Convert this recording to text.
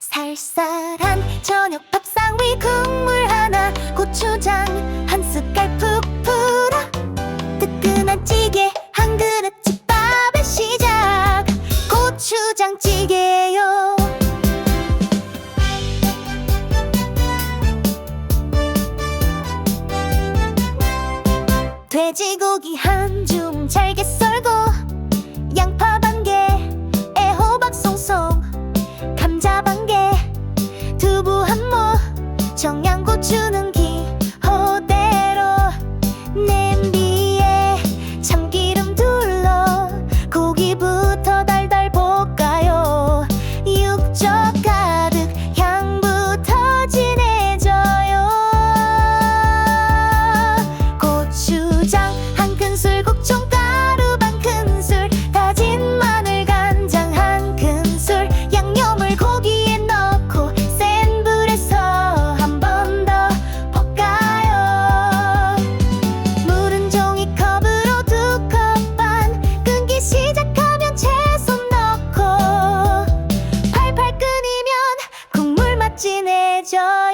살살한 저녁 밥상 위 국물 하나 고추장 한 숟갈 푹 풀어. 뜨끈한 찌개 한 그릇 집밥의 시작. 고추장찌개요. 돼지고기 한 줌 잘게 썰고 청양고추는 해줘